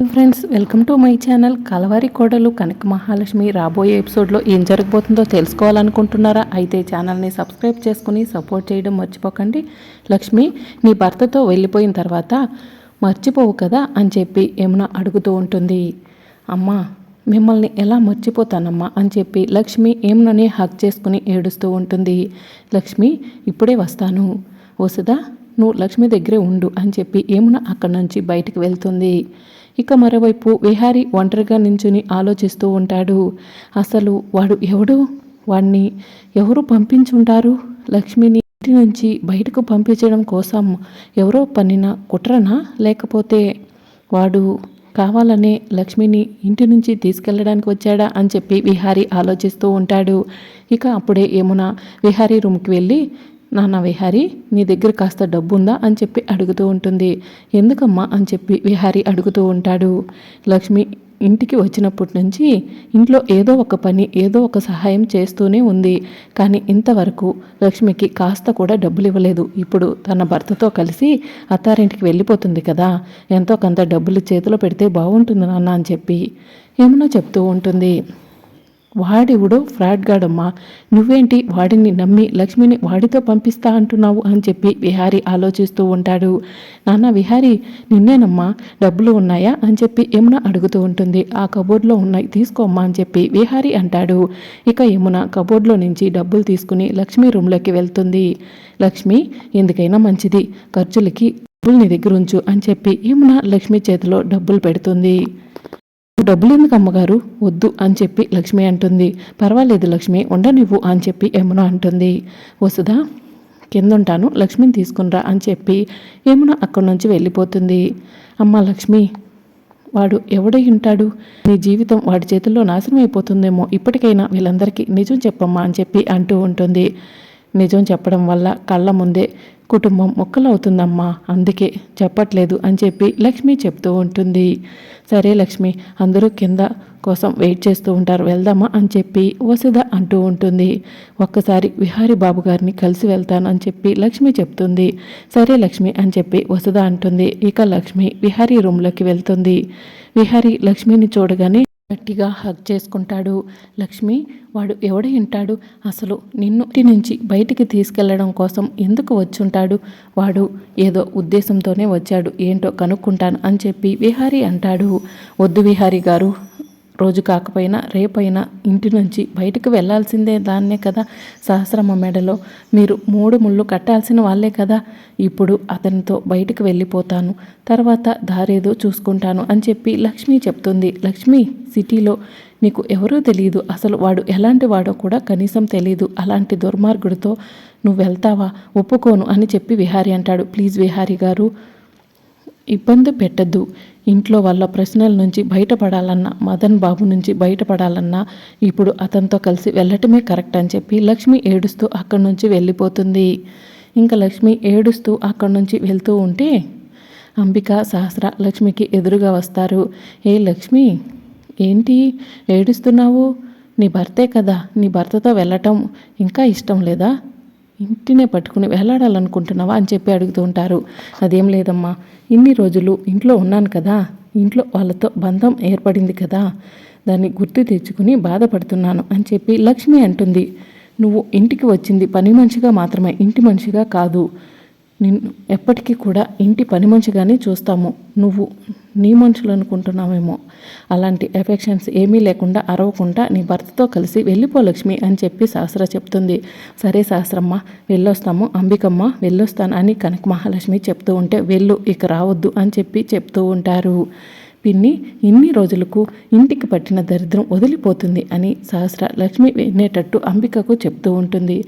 Friends welcome to my channel Kalavari Kodalu Kanaka Mahalakshmi. రాబోయే ఎపిసోడ్లో ఏం జరగబోతుందో తెలుసుకోవాలనుకుంటున్నారా? అయితే ఛానల్ని సబ్స్క్రైబ్ చేసుకుని సపోర్ట్ చేయడం మర్చిపోకండి. లక్ష్మి నీ భర్తతో వెళ్ళిపోయిన తర్వాత మర్చిపోవు కదా అని చెప్పి యమున అడుగుతూ ఉంటుంది. అమ్మా మిమ్మల్ని ఎలా మర్చిపోతానమ్మా అని చెప్పి లక్ష్మి ఏమునని హక్ చేసుకుని ఏడుస్తూ ఉంటుంది. లక్ష్మి ఇప్పుడే వస్తాను. వసుదా నువ్వు లక్ష్మి దగ్గరే ఉండు అని చెప్పి ఏమున అక్కడి నుంచి బయటకు వెళ్తుంది. ఇక మరోవైపు విహారి ఒంటరిగా నించుని ఆలోచిస్తూ ఉంటాడు. అసలు వాడు ఎవడు? వాడిని ఎవరు పంపించుంటారు? లక్ష్మిని ఇంటి నుంచి బయటకు పంపించడం కోసం ఎవరో పన్నిన కుట్రనా? లేకపోతే వాడు కావాలనే లక్ష్మిని ఇంటి నుంచి తీసుకెళ్ళడానికి వచ్చాడా అని చెప్పి విహారి ఆలోచిస్తూ ఉంటాడు. ఇక అప్పుడే యమున విహారీ రూమ్కి వెళ్ళి నాన్న విహారి నీ దగ్గర కాస్త డబ్బు ఉందా అని చెప్పి అడుగుతూ ఉంటుంది. ఎందుకమ్మా? అని చెప్పి విహారి అడుగుతూ ఉంటాడు. లక్ష్మి ఇంటికి వచ్చినప్పటి నుంచి ఇంట్లో ఏదో ఒక పని ఏదో ఒక సహాయం చేస్తూనే ఉంది. కానీ ఇంతవరకు లక్ష్మికి కాస్త కూడా డబ్బులు ఇవ్వలేదు ఇప్పుడు తన భర్తతో కలిసి అత్తారింటికి వెళ్ళిపోతుంది కదా. ఎంతో కొంత డబ్బులు చేతిలో పెడితే బాగుంటుంది నాన్న అని చెప్పి ఏమనో చెప్తూ ఉంటుంది. వాడివుడో? ఫ్రాడ్ గాడమ్మా. నువ్వేంటి? వాడిని నమ్మి లక్ష్మిని వాడితో పంపిస్తా అంటున్నావు అని చెప్పి విహారి ఆలోచిస్తూ ఉంటాడు. నాన్న విహారి నిన్నేనమ్మా? డబ్బులు ఉన్నాయా? అని చెప్పి యమున అడుగుతూ ఉంటుంది. ఆ కబోర్డ్లో ఉన్నాయి తీసుకోమ్మా అని చెప్పి విహారి అంటాడు. ఇక యమున కబోర్డ్లో నుంచి డబ్బులు తీసుకుని లక్ష్మి రూమ్లోకి వెళ్తుంది. లక్ష్మి ఎందుకైనా మంచిది. ఖర్చులకి డబ్బులు నీ దగ్గర ఉంచు అని చెప్పి యమున లక్ష్మి చేతిలో డబ్బులు పెడుతుంది. డబ్బులు ఎందుకు అమ్మగారు? వద్దు అని చెప్పి లక్ష్మి అంటుంది. పర్వాలేదు లక్ష్మి ఉండనివ్వు అని చెప్పి యమున అంటుంది. వసుదా కింద ఉంటాను లక్ష్మిని తీసుకునిరా అని చెప్పి యమున అక్కడి నుంచి వెళ్ళిపోతుంది. అమ్మ లక్ష్మి వాడు ఎవడై ఉంటాడు? నీ జీవితం వాడి చేతుల్లో నాశనం అయిపోతుందేమో. ఇప్పటికైనా వీళ్ళందరికీ నిజం చెప్పమ్మా అని చెప్పి అంటూ ఉంటుంది. నిజం చెప్పడం వల్ల కళ్ళ ముందే కుటుంబం మొక్కలవుతుందమ్మా అందుకే చెప్పట్లేదు అని చెప్పి లక్ష్మి చెప్తూ ఉంటుంది. సరే లక్ష్మి అందరూ కింద కోసం వెయిట్ చేస్తూ ఉంటారు. వెళ్దామా అని చెప్పి వసుధ అంటూ ఉంటుంది. ఒక్కసారి విహారి బాబు గారిని కలిసి వెళ్తాను అని చెప్పి లక్ష్మి చెప్తుంది. సరే లక్ష్మి అని చెప్పి వసుధ అంటుంది. ఇక లక్ష్మి విహారీ రూమ్లోకి వెళ్తుంది. విహారీ లక్ష్మిని చూడగానే గట్టిగా హగ్ చేసుకుంటాడు. లక్ష్మి వాడు ఎవడు వింటాడు అసలు నిన్ను ఇంటి నుంచి బయటికి తీసుకెళ్ళడం కోసం ఎందుకు వచ్చుంటాడు? వాడు ఏదో ఉద్దేశంతోనే వచ్చాడు. ఏంటో కనుక్కుంటాను అని చెప్పి విహారీ అంటాడు. వద్దు విహారీ గారు రోజు కాకపోయినా రేపైనా ఇంటి నుంచి బయటకు వెళ్ళాల్సిందే దాన్నే కదా సహస్రమ్మ మెడలో. మీరు మూడు ముళ్ళు కట్టాల్సిన వాళ్ళే కదా. ఇప్పుడు అతనితో బయటకు వెళ్ళిపోతాను. తర్వాత దారేదో చూసుకుంటాను అని చెప్పి లక్ష్మి చెప్తుంది. లక్ష్మి సిటీలో నీకు ఎవరో తెలియదు అసలు వాడు ఎలాంటి వాడో కూడా కనీసం తెలియదు అలాంటి దుర్మార్గుడితో నువ్వు వెళ్తావా? ఒప్పుకోను అని చెప్పి విహారి అంటాడు. ప్లీజ్ విహారి గారు. ఇబ్బంది పెట్టద్దు. ఇంట్లో వాళ్ళ ప్రశ్నల నుంచి బయటపడాలన్నా మదన్ బాబు నుంచి బయటపడాలన్నా ఇప్పుడు అతనితో కలిసి వెళ్ళటమే కరెక్ట్ అని చెప్పి లక్ష్మి ఏడుస్తూ అక్కడి నుంచి వెళ్ళిపోతుంది. ఇంకా లక్ష్మి ఏడుస్తూ అక్కడి నుంచి వెళ్తూ ఉంటే అంబిక సహస్ర లక్ష్మికి ఎదురుగా వస్తారు. ఏ లక్ష్మి ఏంటి ఏడుస్తున్నావు? నీ భర్తే కదా నీ భర్తతో వెళ్ళటం ఇంకా ఇష్టం లేదా? ఇంటినే పట్టుకుని వేలాడాలనుకుంటున్నావా అని చెప్పి అడుగుతూ ఉంటారు. అదేం లేదమ్మా ఇన్ని రోజులు ఇంట్లో ఉన్నాను కదా ఇంట్లో వాళ్ళతో బంధం ఏర్పడింది కదా దాన్ని గుర్తు తెచ్చుకుని బాధపడుతున్నాను అని చెప్పి లక్ష్మి అంటుంది. నువ్వు ఇంటికి వచ్చింది పని మనిషిగా మాత్రమే ఇంటి మనిషిగా కాదు. నిన్ను ఎప్పటికీ కూడా ఇంటి పని మనిషిగానే చూస్తాము. నువ్వు నీ మనుషులు అనుకుంటున్నావేమో అలాంటి ఎఫెక్షన్స్ ఏమీ లేకుండా అరవకుండా నీ భర్తతో కలిసి వెళ్ళిపో లక్ష్మి అని చెప్పి శాస్త్ర చెప్తుంది. సరే శాస్త్రమ్మ వెళ్ళొస్తాము. అంబికమ్మ వెళ్ళొస్తాను అని కనక మహాలక్ష్మి చెప్తూ ఉంటే వెళ్ళు ఇక రావద్దు అని చెప్పి చెప్తూ ఉంటారు. పిన్ని ఇన్ని రోజులకు ఇంటికి పట్టిన దరిద్రం వదిలిపోతుంది అని సహస్ర లక్ష్మి వినేటట్టు అంబికకు చెప్తూ ఉంటుంది.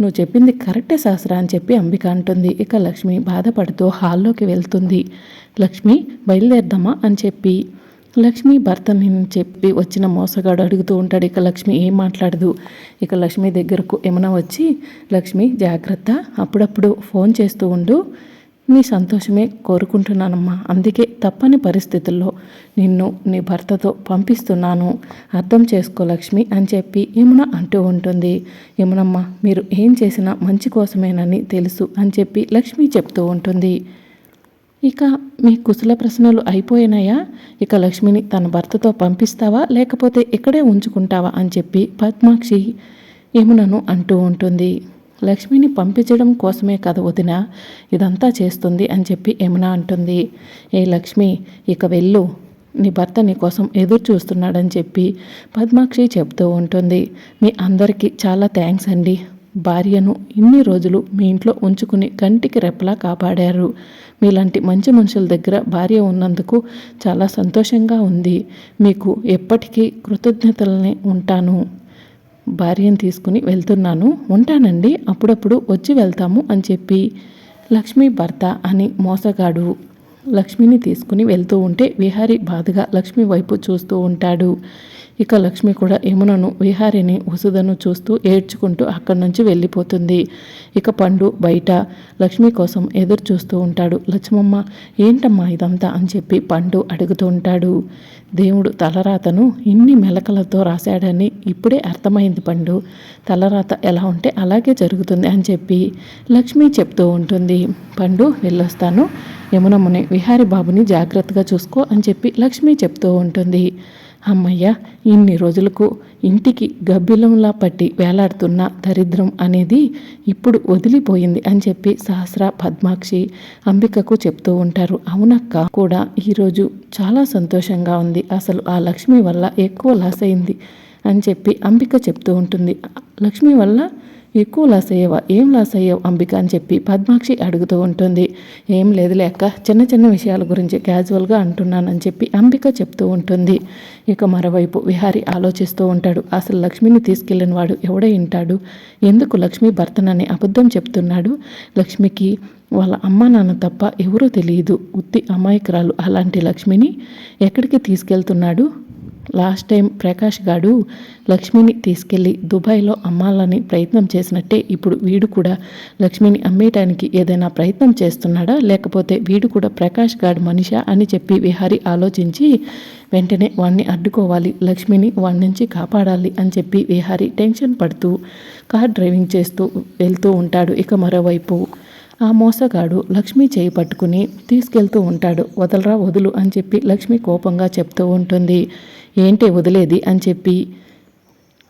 నువ్వు చెప్పింది కరెక్టే సహస్ర అని చెప్పి అంబిక అంటుంది. ఇక లక్ష్మి బాధపడుతూ హాల్లోకి వెళ్తుంది. లక్ష్మి బయలుదేరదామా అని చెప్పి. లక్ష్మి భర్తని చెప్పి వచ్చిన మోసగాడు అడుగుతూ ఉంటాడు. ఇక లక్ష్మి ఏం మాట్లాడదు. ఇక లక్ష్మి దగ్గరకు ఏమైనా వచ్చి లక్ష్మి జాగ్రత్త అప్పుడప్పుడు ఫోన్ చేస్తూ ఉండు. నీ సంతోషమే కోరుకుంటున్నానమ్మా. అందుకే తప్పని పరిస్థితుల్లో నిన్ను నీ భర్తతో పంపిస్తున్నాను. అర్థం చేసుకో లక్ష్మి అని చెప్పి యమున అంటూ ఉంటుంది. యమునమ్మ మీరు ఏం చేసినా మంచి కోసమేనని తెలుసు అని చెప్పి లక్ష్మి చెప్తూ ఉంటుంది. ఇక మీ కుశల ప్రశ్నలు అయిపోయినాయా? ఇక లక్ష్మిని తన భర్తతో పంపిస్తావా? లేకపోతే ఇక్కడే ఉంచుకుంటావా? అని చెప్పి పద్మాక్షి యమునను అంటూ ఉంటుంది. లక్ష్మిని పంపించడం కోసమే కథ వదిన ఇదంతా చేస్తుంది అని చెప్పి యమున అంటుంది. ఏ లక్ష్మి ఇక వెళ్ళు. నీ భర్త నీ కోసం ఎదురు చూస్తున్నాడని చెప్పి పద్మాక్షి చెప్తూ ఉంటుంది. మీ అందరికీ చాలా థ్యాంక్స్ అండి. భార్యను ఇన్ని రోజులు మీ ఇంట్లో ఉంచుకుని కంటికి రెప్పలా కాపాడారు. మీలాంటి మంచి మనుషుల దగ్గర భార్య ఉన్నందుకు చాలా సంతోషంగా ఉంది. మీకు ఎప్పటికీ కృతజ్ఞతలనే ఉంటాను. భార్యను తీసుకుని వెళ్తున్నాను. ఉంటానండి అప్పుడప్పుడు వచ్చి వెళ్తాము అని చెప్పి. లక్ష్మి భర్త అని మోసగాడు. లక్ష్మిని తీసుకుని వెళ్తూ ఉంటే విహారి బాధగా లక్ష్మి వైపు చూస్తూ ఉంటాడు. ఇక లక్ష్మి కూడా యమునను విహారిని వసుధను చూస్తూ ఏడ్చుకుంటూ అక్కడి నుంచి వెళ్ళిపోతుంది. ఇక పండు బయట లక్ష్మి కోసం ఎదురు చూస్తూ ఉంటాడు. లక్ష్మమ్మ ఏంటమ్మా ఇదంతా? అని చెప్పి పండు అడుగుతూ ఉంటాడు. దేవుడు తలరాతను ఇన్ని మెలకలతో రాశాడని ఇప్పుడే అర్థమైంది పండు. తలరాత ఎలా ఉంటే అలాగే జరుగుతుంది అని చెప్పి లక్ష్మి చెప్తూ ఉంటుంది. పండు వెళ్ళొస్తాను. యమునమ్మని విహారి బాబుని జాగ్రత్తగా చూసుకో అని చెప్పి లక్ష్మి చెప్తూ ఉంటుంది. అమ్మయ్య ఇన్ని రోజులకు ఇంటికి గబ్బిలంలా పట్టి వేలాడుతున్న దరిద్రం అనేది ఇప్పుడు వదిలిపోయింది అని చెప్పి సహస్ర పద్మాక్షి అంబికకు చెప్తూ ఉంటారు. అవునక్క? కూడా ఈరోజు చాలా సంతోషంగా ఉంది. అసలు ఆ లక్ష్మి వల్ల ఎక్కువ లాస్ అయింది అని చెప్పి అంబిక చెప్తూ ఉంటుంది. లక్ష్మి వల్ల ఎక్కువ లాస్ అయ్యావా? ఏం లాస్ అయ్యావు? అంబిక అని చెప్పి పద్మాక్షి అడుగుతూ ఉంటుంది. ఏం లేదు లేక చిన్న చిన్న విషయాల గురించి క్యాజువల్గా అంటున్నానని చెప్పి అంబిక చెప్తూ ఉంటుంది. ఇక మరోవైపు విహారి ఆలోచిస్తూ ఉంటాడు. అసలు లక్ష్మిని తీసుకెళ్ళిన వాడు ఎవడై వింటాడు ఎందుకు లక్ష్మి భర్తనని అబద్ధం చెప్తున్నాడు? లక్ష్మికి వాళ్ళ అమ్మ నాన్న తప్ప ఎవరూ తెలియదు. ఉత్తి అమాయకురాలు అలాంటి లక్ష్మిని ఎక్కడికి తీసుకెళ్తున్నాడు? లాస్ట్ టైం ప్రకాష్ గాడు లక్ష్మిని తీసుకెళ్ళి దుబాయ్లో అమ్మాలని ప్రయత్నం చేసినట్టే ఇప్పుడు వీడు కూడా లక్ష్మిని అమ్మేయటానికి ఏదైనా ప్రయత్నం చేస్తున్నాడా? లేకపోతే వీడు కూడా ప్రకాష్ గాడు మనిషా అని చెప్పి విహారి ఆలోచించి వెంటనే వాణ్ణి అడ్డుకోవాలి లక్ష్మిని వాడి నుంచి కాపాడాలి అని చెప్పి విహారి టెన్షన్ పడుతూ కార్ డ్రైవింగ్ చేస్తూ వెళ్తూ ఉంటాడు. ఇక మరోవైపు ఆ మోసగాడు లక్ష్మి చేయి పట్టుకుని తీసుకెళ్తూ ఉంటాడు. వదలరా వదులు అని చెప్పి లక్ష్మి కోపంగా చెప్తూ ఉంటుంది. ఏంటి వదిలేది అని చెప్పి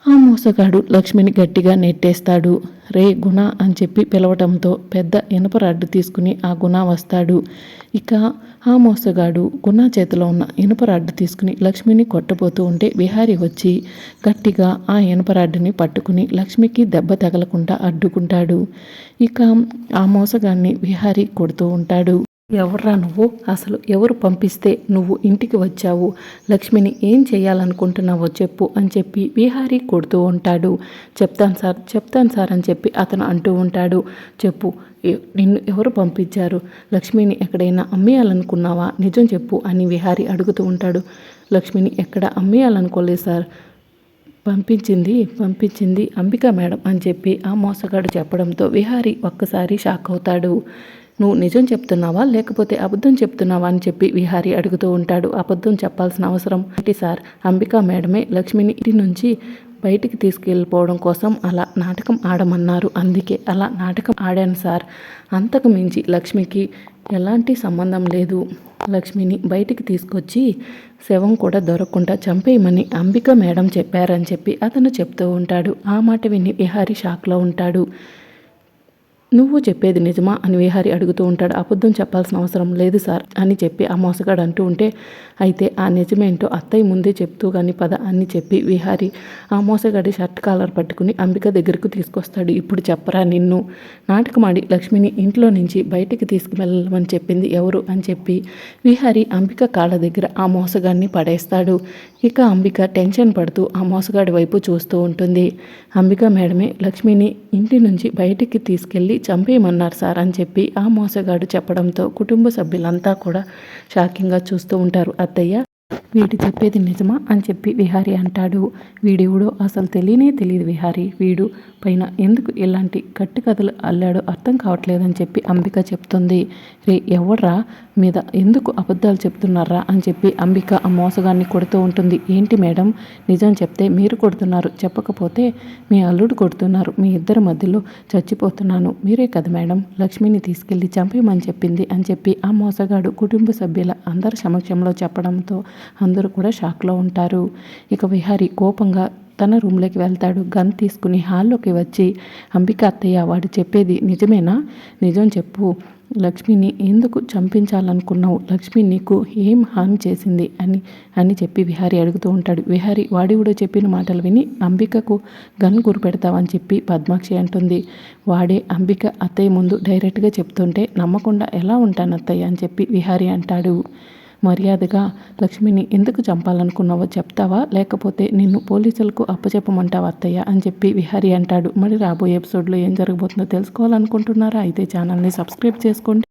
ఆ మోసగాడు లక్ష్మిని గట్టిగా నెట్టేస్తాడు. రే గుణ అని చెప్పి పిలవటంతో పెద్ద ఇనుప రాడ్డు తీసుకుని ఆ గుణ వస్తాడు. ఇక ఆ మోసగాడు గుణ చేతిలో ఉన్న ఇనుప రాడ్డు తీసుకుని లక్ష్మిని కొట్టబోతూ ఉంటే విహారి వచ్చి గట్టిగా ఆ ఇనుప రాడ్డుని పట్టుకుని లక్ష్మికి దెబ్బ తగలకుండా అడ్డుకుంటాడు. ఇక ఆ మోసగాడిని విహారి కొడుతూ ఉంటాడు. ఎవర్రా నువ్వు? అసలు ఎవరు పంపిస్తే నువ్వు ఇంటికి వచ్చావు? లక్ష్మిని ఏం చేయాలనుకుంటున్నావో చెప్పు అని చెప్పి విహారీ కొడుతూ ఉంటాడు. చెప్తాను సార్ చెప్తాను సార్ అని చెప్పి అతను అంటూ ఉంటాడు. చెప్పు నిన్ను ఎవరు పంపించారు? లక్ష్మిని ఎక్కడైనా అమ్మేయాలనుకున్నావా? నిజం చెప్పు అని విహారీ అడుగుతూ ఉంటాడు. లక్ష్మిని ఎక్కడ అమ్మేయాలనుకోలేదు సార్. పంపించింది పంపించింది అంబిక మేడం అని చెప్పి ఆ మోసగాడు చెప్పడంతో విహారి ఒక్కసారి షాక్ అవుతాడు. నువ్వు నిజం చెప్తున్నావా? లేకపోతే అబద్ధం చెప్తున్నావా? అని చెప్పి విహారి అడుగుతూ ఉంటాడు. అబద్ధం చెప్పాల్సిన అవసరం ఏంటి సార్? అంబిక మేడమే లక్ష్మిని ఇంటి నుంచి బయటికి తీసుకెళ్ళిపోవడం కోసం అలా నాటకం ఆడమన్నారు. అందుకే అలా నాటకం ఆడాను సార్. అంతకు మించి లక్ష్మికి ఎలాంటి సంబంధం లేదు. లక్ష్మిని బయటికి తీసుకొచ్చి శవం కూడా దొరకకుండా చంపేయమని అంబిక మేడం చెప్పారని చెప్పి అతను చెప్తూ ఉంటాడు. ఆ మాట విని విహారి షాక్లో ఉంటాడు. నువ్వు చెప్పేది నిజమా? అని విహారి అడుగుతూ ఉంటాడు. అబద్ధం చెప్పాల్సిన అవసరం లేదు సార్ అని చెప్పి ఆ మోసగాడు అంటూ ఉంటే అయితే ఆ నిజమేంటో అత్తయ్య ముందే చెప్తూ కానీ పద అని చెప్పి విహారి ఆ మోసగాడి షర్ట్ కాలర్ పట్టుకుని అంబిక దగ్గరకు తీసుకొస్తాడు. ఇప్పుడు చెప్పరా నిన్ను. నాటకమాడి లక్ష్మిని ఇంట్లో నుంచి బయటికి తీసుకువెళ్ళమని చెప్పింది ఎవరు? అని చెప్పి విహారి అంబిక కాళ్ళ దగ్గర ఆ మోసగాడిని పడేస్తాడు. ఇక అంబిక టెన్షన్ పడుతూ ఆ మోసగాడి వైపు చూస్తూ ఉంటుంది. అంబిక మేడమే లక్ష్మిని ఇంటి నుంచి బయటికి తీసుకెళ్ళి చంపేయమన్నారు సార్ అని చెప్పి ఆ మోసగాడు చెప్పడంతో కుటుంబ సభ్యులంతా కూడా షాకింగ్గా చూస్తూ ఉంటారు. అత్తయ్య వీడు చెప్పేది నిజమా అని చెప్పి విహారి అంటాడు. వీడెవడో అసలు తెలియనే తెలియదు విహారి. వీడు పైన ఎందుకు ఇలాంటి గట్టి కథలు అల్లాడో అర్థం కావట్లేదని చెప్పి అంబిక చెప్తుంది. రే ఎవడ్రా మీద ఎందుకు అబద్ధాలు చెప్తున్నారా అని చెప్పి అంబిక ఆ మోసగాన్ని కొడుతూ ఉంటుంది. ఏంటి మేడం? నిజం చెప్తే మీరు కొడుతున్నారు. చెప్పకపోతే మీ అల్లుడు కొడుతున్నారు. మీ ఇద్దరి మధ్యలో చచ్చిపోతున్నాను. మీరే కదా మేడం? లక్ష్మిని తీసుకెళ్ళి చంపేయమని చెప్పింది అని చెప్పి ఆ మోసగాడు కుటుంబ సభ్యుల అందరి సమక్షంలో చెప్పడంతో అందరూ కూడా షాక్లో ఉంటారు. ఇక విహారి కోపంగా తన రూమ్లోకి వెళ్తాడు. గన్ తీసుకుని హాల్లోకి వచ్చి అంబిక అత్తయ్య వాడు చెప్పేది నిజమేనా? నిజం చెప్పు. లక్ష్మిని ఎందుకు చంపించాలనుకున్నావు? లక్ష్మి నీకు ఏం హాని చేసింది? అని అని చెప్పి విహారి అడుగుతూ ఉంటాడు. విహారి వాడివుడో చెప్పిన మాటలు విని అంబికకు గన్ గురిపెడతావని చెప్పి పద్మాక్షి అంటుంది. వాడే అంబిక అత్తయ్య ముందు డైరెక్ట్గా చెప్తుంటే నమ్మకుండా ఎలా ఉంటాను అత్తయ్య? అని చెప్పి విహారి అంటాడు. మర్యాదగా లక్ష్మిని ఎందుకు చంపాలనుకున్నావో చెప్తావా? లేకపోతే నిన్ను పోలీసులకు అప్పచెప్పమంటావా అత్తయ్య? అని చెప్పి విహారి అంటాడు. మరి రాబోయే ఎపిసోడ్లో ఏం జరగబోతుందో తెలుసుకోవాలనుకుంటున్నారా? అయితే ఛానల్ని సబ్స్క్రైబ్ చేసుకోండి.